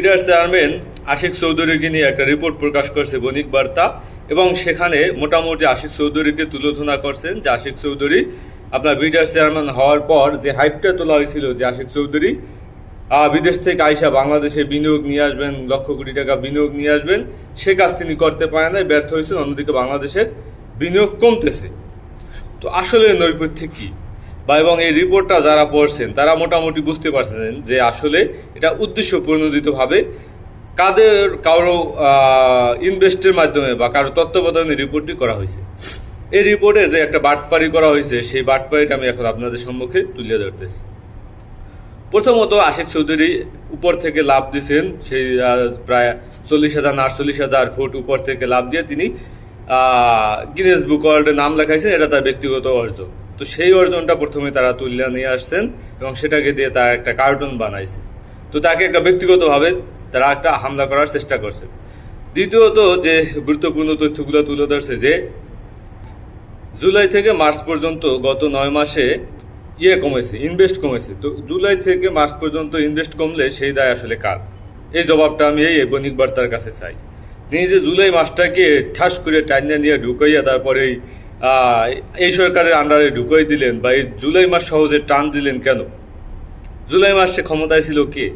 Leader chairman Ashiq চৌধুরীকে নিয়ে একটা রিপোর্ট প্রকাশ করছে বণিক বার্তা এবং সেখানে মোটামুটি আশিক চৌধুরীকে তুলোধনা করছেন যে আশিক চৌধুরী আপনার বিডার চেয়ারম্যান হওয়ার পর যে হাইপটা তোলা হয়েছিল যে আশিক চৌধুরী বিদেশ থেকে আইসা বাংলাদেশে বিনিয়োগ নিয়ে আসবেন, লক্ষ কোটি টাকা বিনিয়োগ নিয়ে আসবেন, সে কাজ তিনি করতে পারেন নাই, ব্যর্থ হয়েছেন, অন্যদিকে বাংলাদেশের বিনিয়োগ কমতেছে। তো আসলে নৈপথ্য কি? বা এবং এই রিপোর্টটা যারা পড়ছেন, তারা মোটামুটি বুঝতে পারছেন যে আসলে এটা উদ্দেশ্য প্রণোদিতভাবে কাদের, কারও ইনভেস্টের মাধ্যমে বা কারও তত্ত্বাবধানে রিপোর্টটি করা হয়েছে। এই রিপোর্টে যে একটা বাটপারি করা হয়েছে, সেই বাটপারিটা আমি এখন আপনাদের সম্মুখে তুলে ধরতেছি। প্রথমত আশিক চৌধুরী উপর থেকে লাভ দিয়েছেন, সেই প্রায় চল্লিশ হাজার না আটচল্লিশ হাজার ফুট উপর থেকে লাভ দিয়ে তিনি গিনেস বুক ওয়ার্ল্ডে নাম লেখাইছেন, এটা তার ব্যক্তিগত অর্জন। তো সেই অর্জনটা প্রথমে তারা তুলে নিয়ে আসছেন এবং সেটাকে দিয়ে তারা একটা কার্টুন বানাইছে। তো তাকে একটা ব্যক্তিগতভাবে তারা একটা হামলা করার চেষ্টা করছে। দ্বিতীয়ত যে গুরুত্বপূর্ণ তথ্যগুলো তুলে ধরছে যে, জুলাই থেকে মার্চ পর্যন্ত গত নয় মাসে ইয়ে কমেছে, ইনভেস্ট কমেছে। তো জুলাই থেকে মার্চ পর্যন্ত ইনভেস্ট কমলে সেই দায় আসলে কার? এই জবাবটা আমি এই বণিক বার্তার কাছে চাই। তিনি যে জুলাই মাসটাকে ঠাস করে টাইনা নিয়ে ঢুকাইয়া তারপরে এই সরকারের আন্ডারে ঢুকাই দিলেন বা এই জুলাই মাস সহজে টান দিলেন কেন? জুলাই মাসে ক্ষমতায় ছিল কে?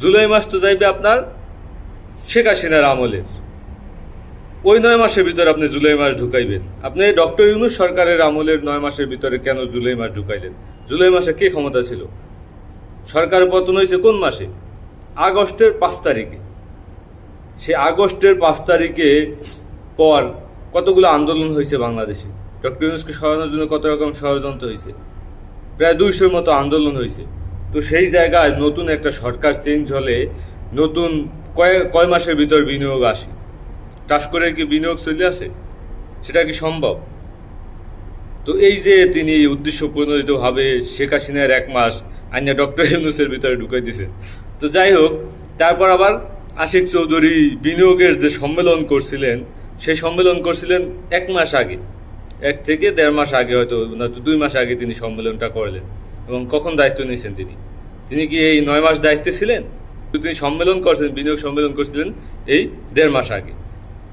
জুলাই মাস তো যাইবে আপনার শেখ হাসিনার আমলের ওই নয় মাসের ভিতরে আপনি জুলাই মাস ঢুকাইবেন। আপনি ডক্টর ইউনুস সরকারের আমলের নয় মাসের ভিতরে কেন জুলাই মাস ঢুকাইলেন? জুলাই মাসে কে ক্ষমতা ছিল? সরকার পতন হয়েছে কোন মাসে? আগস্টের পাঁচ তারিখে। সে আগস্টের পাঁচ তারিখে পর কতগুলো আন্দোলন হয়েছে বাংলাদেশে? ডক্টর ইউনুসকে সরানোর জন্য কত রকম ষড়যন্ত্র হয়েছে? প্রায় দুইশোর মতো আন্দোলন হয়েছে। তো সেই জায়গায় নতুন একটা সরকার চেঞ্জ হলে নতুন কয় কয় মাসের ভিতর বিনিয়োগ আসে? টাস করে কি বিনিয়োগ চলে আসে? সেটা কি সম্ভব? তো এই যে তিনি উদ্দেশ্য প্রণোদিতভাবে শেখ হাসিনার এক মাস আইনা ডক্টর ইউনুসের ভিতরে ঢুকাই দিছে। তো যাই হোক, তারপর আবার আশিক চৌধুরী বিনিয়োগের যে সম্মেলন করছিলেন সেই সম্মেলন করছিলেন এক মাস আগে। এক থেকে দেড় মাস আগে হয়তো দুই মাস আগে তিনি সম্মেলনটা করলেন এবং কখন দায়িত্ব নিয়েছেন তিনি? তিনি কি এই নয় মাস দায়িত্বে ছিলেন? তিনি সম্মেলন করছেন, বিনিয়োগ সম্মেলন করছিলেন এই দেড় মাস আগে।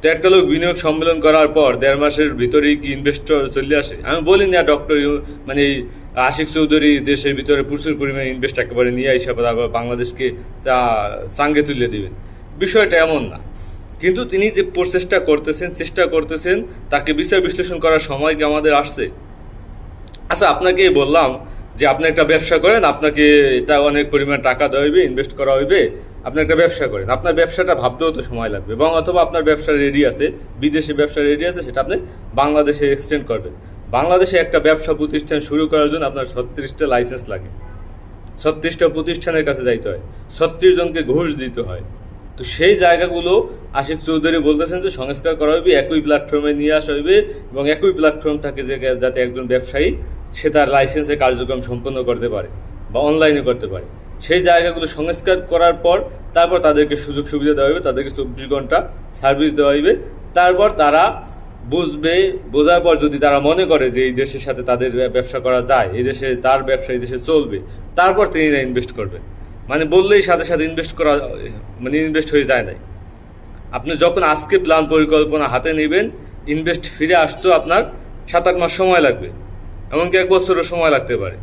তো একটা লোক বিনিয়োগ সম্মেলন করার পর দেড় মাসের ভিতরেই কি ইনভেস্টর চলে আসে? আমি বলি না ডক্টর মানে এই আশিক চৌধুরী দেশের ভিতরে প্রচুর পরিমাণে ইনভেস্ট একেবারে নিয়ে এসে তারপর বাংলাদেশকে সাঙ্গে তুলে দিবেন। বিষয়টা এমন না। কিন্তু তিনি যে প্রচেষ্টা করতেছেন, চেষ্টা করতেছেন, তাকে বিচার বিশ্লেষণ করার সময় কি আমাদের আসছে? আচ্ছা আপনাকে বললাম যে আপনি একটা ব্যবসা করেন, আপনাকে এটা অনেক পরিমাণ টাকা দেওয়া হইবে ইনভেস্ট করা হইবে, আপনি একটা ব্যবসা করেন। আপনার ব্যবসাটা ভাবতেও তো সময় লাগবে এবং অথবা আপনার ব্যবসা রেডি আছে, বিদেশে ব্যবসা রেডি আছে, সেটা আপনি বাংলাদেশে এক্সটেন্ড করবেন। বাংলাদেশে একটা ব্যবসা প্রতিষ্ঠান শুরু করার জন্য আপনার ছত্রিশটা লাইসেন্স লাগে। ছত্রিশটা প্রতিষ্ঠানের কাছে যাইতে হয়। ছত্রিশ জনকে ঘুষ দিতে হয়। তো সেই জায়গাগুলো আশিক চৌধুরী বলতেছেন যে সংস্কার করা হইবে, একই প্ল্যাটফর্মে নিয়ে আসা হইবে এবং একই প্ল্যাটফর্ম থাকে যে যাতে একজন ব্যবসায়ী সে তার লাইসেন্সে কার্যক্রম সম্পন্ন করতে পারে বা অনলাইনে করতে পারে। সেই জায়গাগুলো সংস্কার করার পর তারপর তাদেরকে সুযোগ সুবিধা দেওয়া হইবে, তাদেরকে চব্বিশ ঘণ্টা সার্ভিস দেওয়া হইবে। তারপর তারা বুঝবে, বোঝার পর যদি তারা মনে করে যে এই দেশের সাথে তাদের ব্যবসা করা যায়, এই দেশে তার ব্যবসা এই দেশে চলবে, তারপর তিনি ইনভেস্ট করবেন মানে বললেই সাথে সাথে ইনভেস্ট করা মানে ইনভেস্ট হয়ে যায় নাই। আপনি যখন আজকে প্ল্যান পরিকল্পনা হাতে নেবেন ইনভেস্ট ফিরে আসতেও আপনার সাত আট মাস সময় লাগবে। এমনকি এক বছরও সময় লাগতে পারে।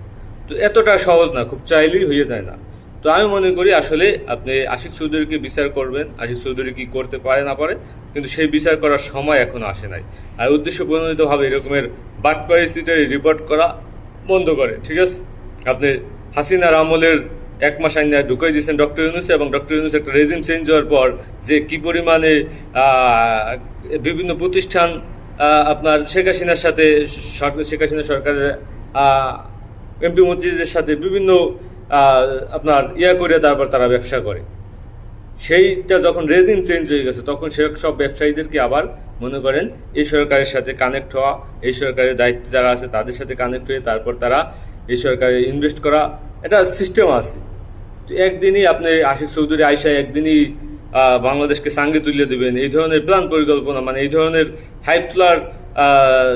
তো এতটা সহজ না, খুব চাইলেই হয়ে যায় না। তো আমি মনে করি আসলে আপনি আশিক চৌধুরীকে বিচার করবেন, আশিক চৌধুরী কি করতে পারে না পারে, কিন্তু সেই বিচার করার সময় এখনও আসে নাই। আর উদ্দেশ্য প্রণোদিতভাবে এরকমের বাট পরিস্থিতির রিপোর্ট করা বন্ধ করে, ঠিক আছে? আপনি হাসিনার আমলের এক মাস আইনা ঢুকাই দিয়েছেন ডক্টর ইউনুস এবং ডক্টর ইউনুস একটা রেজিম চেঞ্জ হওয়ার পর যে কি পরিমাণে বিভিন্ন প্রতিষ্ঠান আপনার শেখ হাসিনার সাথে শেখ হাসিনা সরকারের এমপি মন্ত্রীদের সাথে বিভিন্ন আপনার ইয়া করে তারপর তারা ব্যবসা করে। সেইটা যখন রেজিম চেঞ্জ হয়ে গেছে, তখন সে সব ব্যবসায়ীদেরকে আবার মনে করেন এই সরকারের সাথে কানেক্ট হওয়া, এই সরকারের দায়িত্বে যারা আছে তাদের সাথে কানেক্ট হয়ে তারপর তারা এই সরকারে ইনভেস্ট করা এটা সিস্টেম আছে। একদিনই আপনি আশিক চৌধুরী আয়সা একদিনই বাংলাদেশকে সাঙ্গে তুলে দেবেন। এই ধরনের প্ল্যান পরিকল্পনা মানে এই ধরনের হাইপ তোলার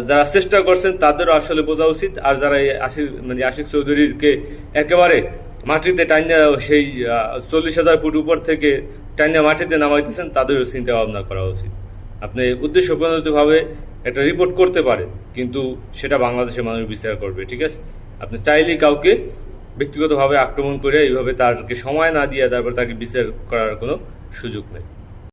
যারা চেষ্টা করছেন, তাদেরও আসলে বোঝা উচিত। আর যারা এই মানে আশিক চৌধুরীকে একেবারে মাটিতে টাইনা সেই চল্লিশ হাজার ফুট উপর থেকে টাইনা মাটিতে নামাইতেছেন, তাদেরও চিন্তা ভাবনা করা উচিত। আপনি উদ্দেশ্য প্রণোদিতভাবে একটা রিপোর্ট করতে পারেন, কিন্তু সেটা বাংলাদেশের মানুষ বিচার করবে, ঠিক আছে? আপনি চাইলেই কাউকে ব্যক্তিগতভাবে আক্রমণ করে এইভাবে তারকে সময় না দিয়ে তারপর তাকে বিচার করার কোনো সুযোগ নেই।